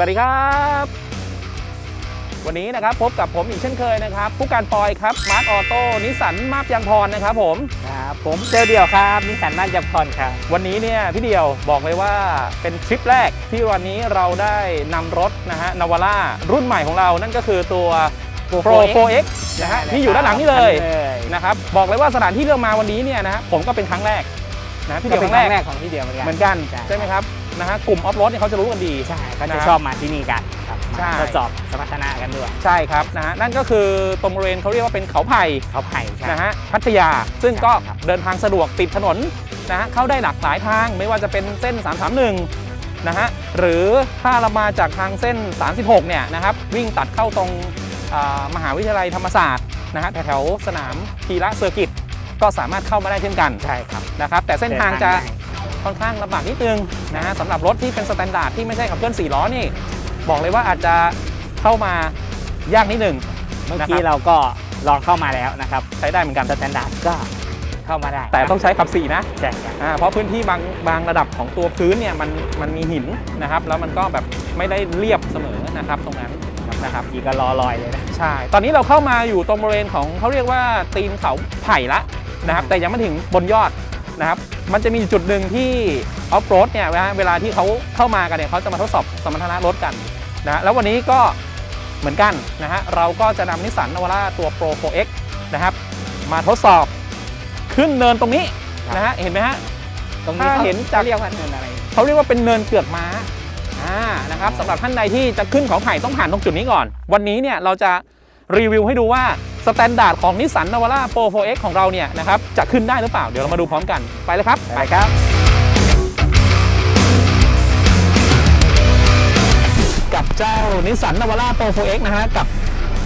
สวัสดีครับ วันนี้นะครับพบกับผมอีกเช่นเคยนะครับ ผู้การปอยครับมาร์ทออโต้นิสสันมาบยางพรนะครับผมครับผมเจอเดียวครับนิสสันบ้านจับพรครับวันนี้เนี่ยพี่เดียวบอกเลยว่าเป็นทริปแรกที่วันนี้เราได้นำรถนะฮะนาวาร่ารุ่นใหม่ของเรานั่นก็คือตัว Pro 4X นะฮะที่อยู่ด้านหลังนี่เลยเลยนะครับบอกเลยว่าสถานที่เลือกมาวันนี้เนี่ยนะฮะผมก็เป็นครั้งแรกนะพี่ก็เดียวเป็นครั้งครั้งแรแรกกของพี่เดียวเหมือนกันเหมือนกันใช่ใช่ไหมครับ นะฮะกลุ่มออฟโรดเนี่ยเขาจะรู้กันดี ใช่เขานะครัจะบชอบมาที่นี่กันครับใช่ มาทดสอบสมรรถนะกันด้วยใช่ครับนะฮะนั่นก็คือตรงบริเวณเขาเรียกว่าเป็นเขาไผ่เขาไผ่ใช่ นะฮะพัทยาซึ่งก็ใช่ครับ เดินทางสะดวกติดถนนนะฮะเข้าได้หลากหลายทางไม่ว่าจะเป็นเส้น 331นะฮะหรือถ้าเรามาจากทางเส้น 36เนี่ยนะครับวิ่งตัดเข้าตรงอ่ามหาวิทยาลัยธรรมศาสตร์นะฮะแถวๆสนามพีระเซอร์กิตก็สามารถเข้ามาได้เช่นกันใช่ครับนะครับแต่เส้นทางจะเดินได้ ค่อนข้างลำบากนิดนึงนะฮะสำหรับรถที่เป็นสแตนดาร์ดที่ไม่ใช่ขับเคลื่อน4ล้อนี่ บอกเลยว่าอาจจะเข้ามายากนิดนึงเมื่อนะคกี้รับเราก็ลองเข้ามาแล้วนะครับ ใช้ได้เหมือนกันสแตนดาร์ดก็เข้ามาได้ แต่ต้องใช้ขับ4นะใช่ครับอ่าเพราะพื้นที่บางบางระดับของตัวพื้นเนี่ยมันมันมีหินนะครับ แล้วมันก็แบบไม่ได้เรียบเสมอนะครับตรงนั้นนะครับทีก็รอลอยเลยนะใช่ ตอนนี้เราเข้ามาอยู่ตรงบริเวณของเขาเรียกว่าตีนเขาไผ่ละนะครับแต่ยังไม่ถึงบนยอด นะครับ มันจะมีจุดหนึ่งที่ออฟโรดเนี่ยเวลาเวลาที่เขาเข้ามากันเนี่ยเขาจะมาทดสอบสมรรถนะรถกันนะฮะแล้ววันนี้ก็เหมือนกันนะฮะเราก็จะนำนิสสันนาวาร่าตัว Pro 4X นะครับ มาทดสอบขึ้นเนินตรงนี้นะฮะเห็นไหมฮะตรงนี้ถ้าเขาเห็นจากเรียกว่าเนินอะไรเขาเรียกว่าเป็นเนินเกือกม้าอ่านะครับสำหรับท่านใดที่จะขึ้นเขาไผ่ต้องผ่านตรงจุดนี้ก่อน วันนี้เนี่ยเราจะรีวิวให้ดูว่า สแตนดาร์ดของนิสสันนาวาร่า Pro 4X ของเราเนี่ยนะครับจะขึ้นได้หรือเปล่าเดี๋ยวเรามาดูพร้อมกันไปเลยครับไปครับ กับเจ้านิสสันนาวาร่า Pro 4X นะฮะกับ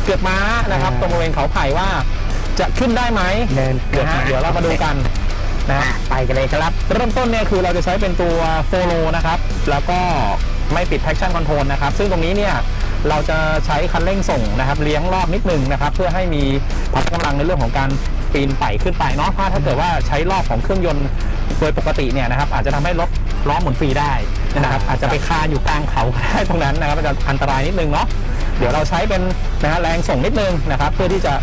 เกือกม้านะครับอ่าตรงบริเวณเขาไผ่ว่าจะขึ้นได้ไหมเนินเกือกนะฮะม้า เดี๋ยวเรามาดูกันนะฮะ ไปกันเลยครับ เริ่มต้นเนี่ยคือเราจะใช้เป็นตัวโฟโลนะครับ แล้วก็ไม่ปิด traction control นะครับ ซึ่งตรงนี้เนี่ย เราจะใช้คันเร่งส่งนะครับ เลี้ยงรอบนิดนึงนะครับ เพื่อให้มีพละกำลังในเรื่องของการปีนไต่ขึ้นไปเนาะถ้าถ้าเกิดว่าใช้รอบของเครื่องยนต์โดยปกติเนี่ยนะครับ อาจจะทำให้รถล้อหมุนฟรีได้นะครับ อาจจะไปคาอยู่กลางเขาได้ตรงนั้นนะครับอาจจะอันตรายนิดนึงเนาะเดี๋ยวเราใช้เป็นนะฮะแรงส่งนิดนึงนะครับ เพื่อที่จะ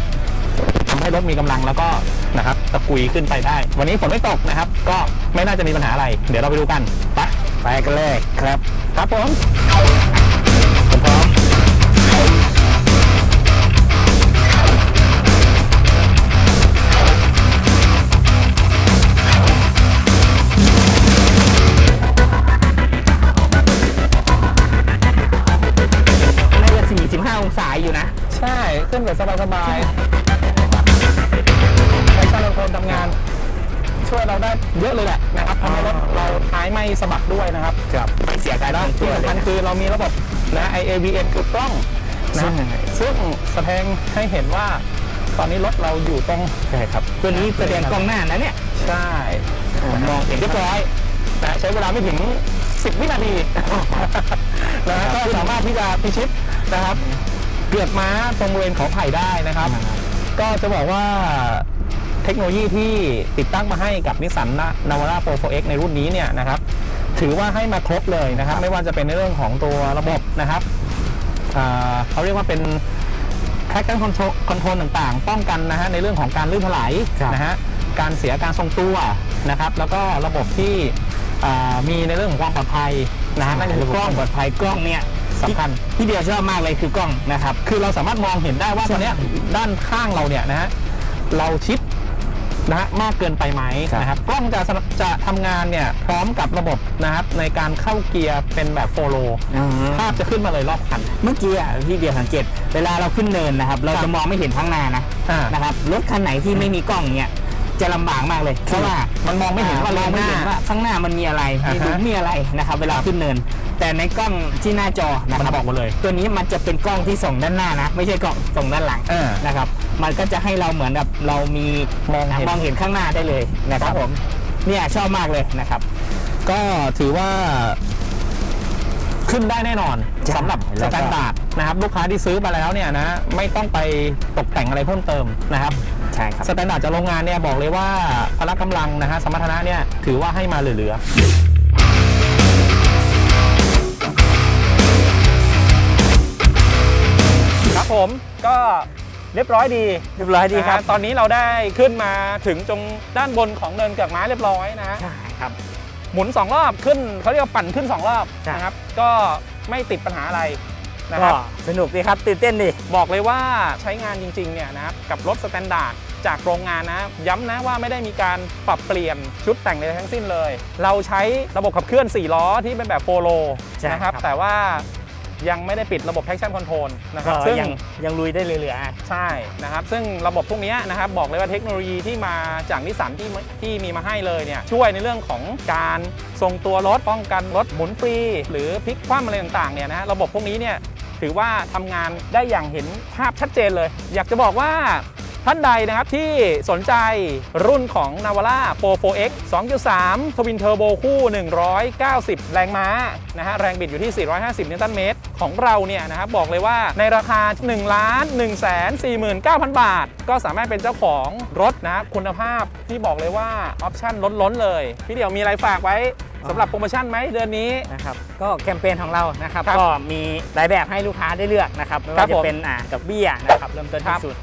ทำให้รถมีกำลังแล้วก็นะครับตะกุยขึ้นไปได้ วันนี้ฝนไม่ตกนะครับ ก็ไม่น่าจะมีปัญหาอะไร เดี๋ยวเราไปดูกันไปไปกันเลยครับ ครับผม ช่วยเราได้เยอะเลยแหละนะครับทำให้รถเราท้ายไม่สะบัดด้วยนะครับครับไม่เสียการแล้วทรงตัที่วเลสำคัยญนะคือเรามีระบบนะ IAVM คือกล้องนะใช่ซึ่งแสดงให้เห็นว่าตอนนี้รถเราอยู่ตรงใช่ครับตัวนี้แสดงกล้องหน้านะเนี่ยใช่มองเห็นเรียบร้อยนะใช้เวลาไม่ถึง 10 วินาทีนะฮะก็สามารถที่จะพิชิตนะครับเกือกม้าตรงบริเวณเขาไผ่ได้นะครับ ก็จะบอกว่าเทคโนโลยีที่ติดตั้งมาให้กับนิสสันนาวาร่าโปร 4X ในรุ่นนี้เนี่ยนะครับถือว่าให้มาครบเลยนะครับ ไม่ว่าจะเป็นในเรื่องของตัวระบบนะครับอ่าเขาเรียกว่าเป็น traction control control ต่างๆ ป้องกันนะฮะในเรื่องของการลื่นถลายครับนะฮะการเสียการทรงตัวนะครับแล้วก็ระบบที่อ่ามีในเรื่องของความปลอดภัยนะฮะนั่นคือกล้องปลอดภัยกล้องเนี่ยสำคัญที่เดียวชอบมากเลยคือกล้องนะครับคือเราสามารถมองเห็นได้ว่าตอนเนี้ยด้านข้างเราเนี่ยนะฮะเราชิด นะฮะมากเกินไปไหมครับนะครับกล้องจะจะทำงานเนี่ยพร้อมกับระบบนะครับในการเข้าเกียร์เป็นแบบโฟโลภาพจะขึ้นมาเลยรอบคัน เมื่อกี้อะพี่เดียวสังเกต เวลาเราขึ้นเนินนะครับ เราครัจะบมองไม่เห็นข้างหน้านะอ่านะครับรถคันไหนที่ไม่มีกล้องเนี่ยจะลำบากมากเลยเพราะว่ามันมองไม่เห็นว่าอ่เลมองนไม่หเห็นน้าว่าข้างหน้ามันมีอะไรอ่ามีฮะหลุมมีอะไรนะครับ เวลาขึ้นเนิน แต่ในกล้องที่หน้าจอนะมันครับบอกหมดเลย ตัวนี้มันจะเป็นกล้องที่ส่องด้านหน้านะ ไม่ใช่กล้องส่องด้านหลังเออนะครับ มันก็จะให้เราเหมือนกับเรามีมองเห็น มองเห็นข้างหน้าได้เลยนะครับครับผมเนี่ยชอบมากเลยนะครับ ก็ถือว่า ขึ้นได้แน่นอนใช่สำหรับแล้สวก็ แตนดาร์ดนะครับ ลูกค้าที่ซื้อมาแล้วเนี่ยนะ ไม่ต้องไปตกแต่งอะไรเพิ่มเติมนะครับ ใช่ครับ สแตนดาร์ดจากโรงงานเนี่ยบอกเลยว่าพละกำลังนะฮะสมรรถนะเนี่ยถือว่าให้มาเหลือ ผมก็เรียบร้อยดีเรียบร้อยดีครับ นะฮะตอนนี้เราได้ขึ้นมาถึงตรงด้านบนของเนินเกือกไม้เรียบร้อยนะฮะใช่ครับ หมุน 2 รอบขึ้นเขาเรียกว่าปั่นขึ้น 2 รอบใช่นะครับ ก็ไม่ติดปัญหาอะไรนะคก็รับ สนุกดีครับตื่นเต้นดี บอกเลยว่าใช้งานจริงๆเนี่ยนะครับกับรถสแตนดาร์ดจากโรงงานนะ ย้ำนะว่าไม่ได้มีการปรับเปลี่ยนชุดแต่งใดทั้งสิ้นเลย เราใช้ระบบขับเคลื่อน 4 ล้อที่เป็นแบบโฟโลใช่นะครับ ครับ แต่ว่า ยังไม่ได้ปิดระบบ traction control นะคก็รับซึ่งยังยังลุยได้เหลือๆอะใช่นะครับ ซึ่งระบบพวกเนี้ยนะครับบอกเลยว่าเทคโนโลยีที่มาจากนิสสันที่ที่มีมาให้เลยเนี่ยช่วยในเรื่องของการทรงตัวรถป้องกันรถหมุนฟรี หรือพลิกคว่ำอะไรต่างๆเนี่ยนะระบบพวกนี้เนี่ยถือว่าทำงานได้อย่างเห็นภาพชัดเจนเลย อยากจะบอกว่า ท่านใดนะครับที่สนใจรุ่นของ Navara Pro 4X 2.3 Twin Turbo คู่ 190 แรงม้านะฮะแรงบิดอยู่ที่ 450 นิวตันเมตร ของเราเนี่ยนะครับบอกเลยว่าในราคา1ล้าน1 4 9 0 0 0 บาท ก็สามารถเป็นเจ้าของรถนะคุณภาพที่บอกเลยว่าออปชั่นล้นๆเลย พี่เดี่ยวมีอะไรฝากไว้สำหรับโปรโมชั่นไหมเดือนนี้ นะครับก็แคมเปญของเรานะครับครับก็มีหลายแบบให้ลูกค้าได้เลือกนะครับไม่ครัว่าบจะผมเป็นอ่าดอกเบี้ยนะครับเริ่มต้นครัที่บสุด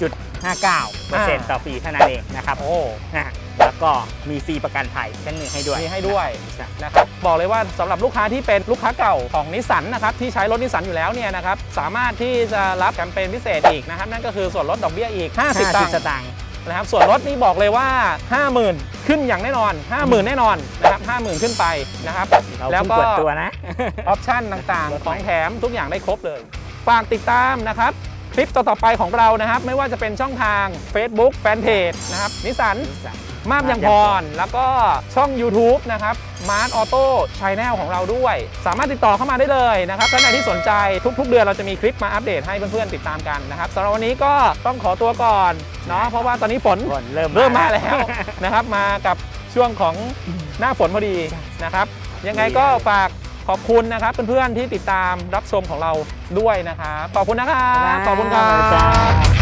จุด59เปอร์เซ็นต์ต่อปีเท่านั้นเองนะครับโอ้นะแล้วก็มีฟรีประกันภัยเช่นหนึ่งให้ด้วยมีให้ด้วยใช่นะครับบอกเลยว่าสำหรับลูกค้าที่เป็นลูกค้าเก่าของนิสสันนะครับที่ใช้รถนิสสันอยู่แล้วเนี่ยนะครับสามารถที่จะรับแคมเปญพิเศษอีกนะครับนั่นก็คือส่วนลดดอกเบี้ยอีก 50ตังค์สตางค์นะครับส่วนลดนี่บอกเลยว่า 50,000 ขึ้นอย่างแน่นอน 50,000 แน่นอนนะครับ50,000 ขึ้นไปนะครับเราแล้วเพิ่งก็เปิดตัวนะออปชั่นต่างรถๆใหม่ของแถมทุกอย่างได้ครบเลยฝากติดตามนะครับ คลิปต่อๆไปของเรานะครับ ไม่ว่าจะเป็นช่องทาง Facebook Fanpage นะครับนิสสันมาบยังพร แล้วก็ช่อง YouTube นะครับมาร์ a ออโต้ช n แนลของเราด้วย สามารถติดต่อเข้ามาได้เลยนะครับท่านใดที่สนใจทุก ๆ เดือนเราจะมีคลิปมาอัปเดตให้เพื่อนๆติดตามกันนะครับสำหรับวันนี้ก็ต้องขอตัวก่อนเนาะเพราะว่าตอนนี้ฝนก่อนเริ่มเริ่มมาแล้วนะครับ มากับช่วงของหน้าฝนพอดีนะครับ ยังไงก็ฝาก ขอบคุณนะครับเพื่อนๆที่ติดตามรับชมของเราด้วยนะครับ ขอบคุณนะครับ ขอบคุณครัสวัสดีครับบ